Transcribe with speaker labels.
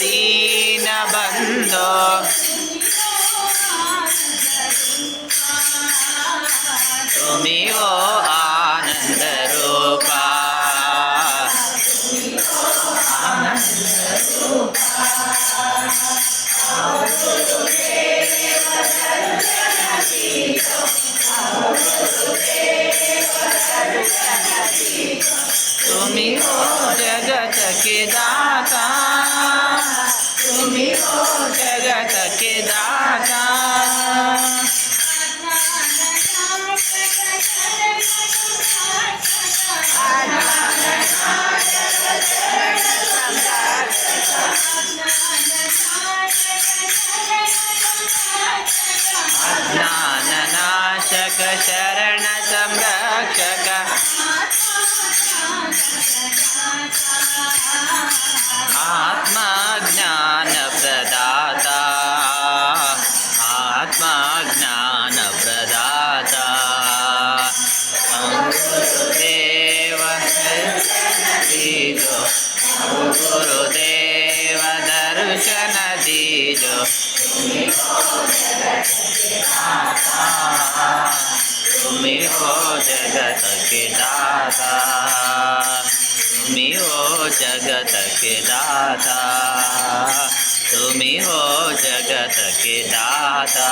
Speaker 1: ದೀನ ಬಂದು ತುಮಿ ಓ ಆನಂದ ರೂಪ তুমি ও জগত কে দা दाता। तुम्ही हो जगत के दाता। ज्ञाननाशक शरण संरक्षक। आत्मा ज्ञान प्रदाता गुरुदेव दीजो गुरुदेव दर्शन दीजो तुम्ही हो जगत के दाता। तुम्ही हो जगत के दाता।